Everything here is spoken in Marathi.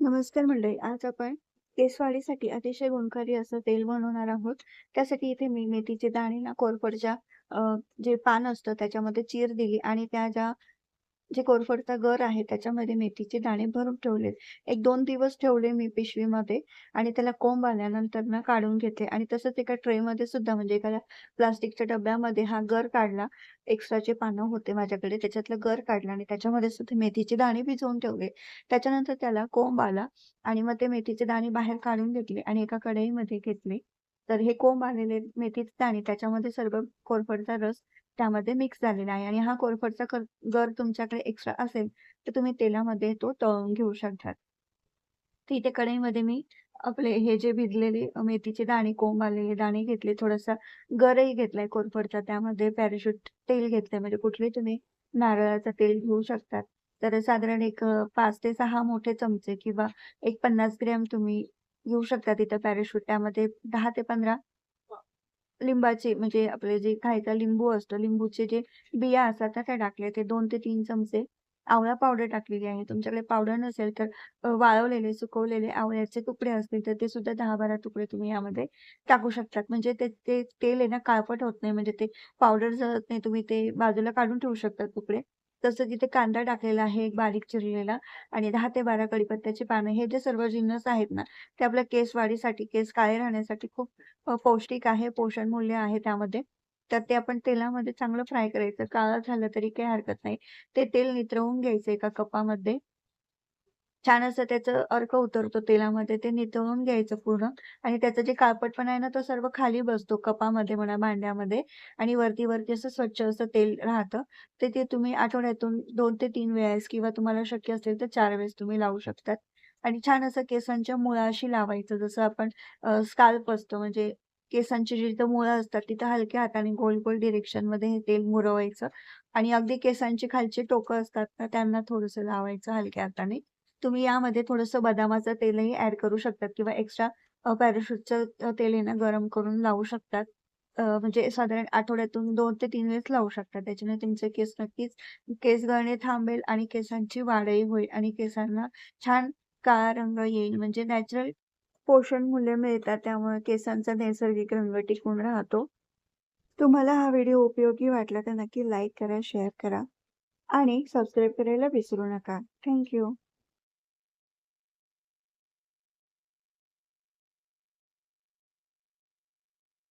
नमस्कार मंडळी. आज आपण केसवाढीसाठी अतिशय गुणकारी असं तेल बनवणार आहोत. त्यासाठी इथे मी मेथीचे दाणे ना कोरफडच्या जे पान असतं त्याच्यामध्ये चीर दिली आणि त्या ज्या जे कोरफडचा गर आहे त्याच्यामध्ये मेथीचे दाणे भरून ठेवले एक दोन दिवस ठेवले मी पिशवीमध्ये आणि त्याला कोंब आल्यानंतर ना काढून घेतले आणि तसंच एका ट्रेमध्ये सुद्धा म्हणजे एखाद्या प्लास्टिकच्या डब्यामध्ये हा गर काढला. एक्स्ट्राचे पानं होते माझ्याकडे त्याच्यातलं गर काढलं आणि त्याच्यामध्ये सुद्धा मेथीचे दाणे भिजवून ठेवले. त्याच्यानंतर त्याला कोंब आला आणि मग ते मेथीचे दाणे बाहेर काढून घेतले आणि एका कढईमध्ये घेतले. तर हे कोंब आलेले मेथीचे दाणे त्याच्यामध्ये सर्व कोरफडचा रस त्यामध्ये मिक्स झालेला आहे आणि हा कोरफडचा कर गर तुमच्याकडे एक्स्ट्रा असेल, तर तुम्ही तेलामध्ये तो तळून घेऊ शकतात. तर इथे कढईमध्ये मी आपले हे जे भिजलेले मेथीचे दाणे, कोंब आलेले दाणे घेतले. थोडासा गरही घेतलाय कोरफडचा. त्यामध्ये पॅराशूट तेल घेतलंय म्हणजे कुठलेही तुम्ही नारळाचं तेल घेऊ शकतात. तर साधारण एक पाच ते सहा मोठे चमचे किंवा एक 50 ग्रॅम तुम्ही घेऊ शकता तिथं पॅराशूट. त्यामध्ये दहा ते 15 लिंबाचे म्हणजे आपले जे खायचा लिंबू असतो, लिंबूचे जे बिया असतात त्या टाकल्या. ते 2 ते 3 चमचे आवळा पावडर टाकलेली आहे. तुमच्याकडे पावडर नसेल तर वाळवलेले, सुकवलेले आवळ्याचे तुकडे असतील तर ते सुद्धा 10-12 तुकडे तुम्ही यामध्ये टाकू शकतात. म्हणजे ते ते तेल आहे ना काळपट होत नाही. म्हणजे ते पावडर जळत नाही. तुम्ही ते बाजूला काढून ठेवू शकता तुकडे. तसं तिथे कांदा टाकलेला आहे बारीक चिरलेला आणि दहा ते 12 कढीपत्त्याची पानं. हे जे सर्व जिन्नस आहेत ना, ते आपल्या केस वाढीसाठी, केस काळे राहण्यासाठी खूप पौष्टिक आहे, पोषण मूल्य आहे त्यामध्ये. तर ते आपण तेलामध्ये चांगलं फ्राय करायचं. काळं झालं तरी काही हरकत नाही. ते तेल नितळवून घ्यायचं एका कपामध्ये. छान असं त्याचं अर्क उतरतो तेलामध्ये. ते नितळून घ्यायचं पूर्ण आणि त्याचं जे काळपटपणा आहे ना, तो सर्व खाली बसतो कपामध्ये म्हणा, भांड्यामध्ये आणि वरती-वरती असं स्वच्छ असं तेल राहतं. ते ते तुम्ही आठवड्यातून दोन ते तीन वेळेस किंवा तुम्हाला शक्य असेल तर चार वेळेस तुम्ही लावू शकतात आणि छान असं केसांच्या मुळाशी लावायचं. जसं आपण स्काल्प असतो म्हणजे केसांची जिथं मुळं असतात, तिथं हलक्या हाताने गोल-गोल डिरेक्शनमध्ये हे तेल मुरवायचं आणि अगदी केसांची खालची टोकं असतात ना, त्यांना थोडंसं लावायचं हलक्या हाताने. तुम्ही यामध्ये थोडंसं बदामाचं तेलही ऍड करू शकतात किंवा एक्स्ट्रा पॅराशूटचं तेल आहे ना गरम करून लावू शकतात. म्हणजे साधारण आठवड्यातून दोन ते तीन वेळेस लावू शकतात. त्याच्याने तुमचे केस नक्कीच केस गळणे थांबेल आणि केसांची वाढही होईल आणि केसांना छान काळा रंग येईल. म्हणजे नॅचरल पोषण मूल्य मिळतात. त्यामुळे केसांचा नैसर्गिक रंग टिकून राहतो. तुम्हाला हा व्हिडिओ उपयोगी वाटला तर नक्की लाईक करा, शेअर करा आणि सबस्क्राईब करायला विसरू नका. थँक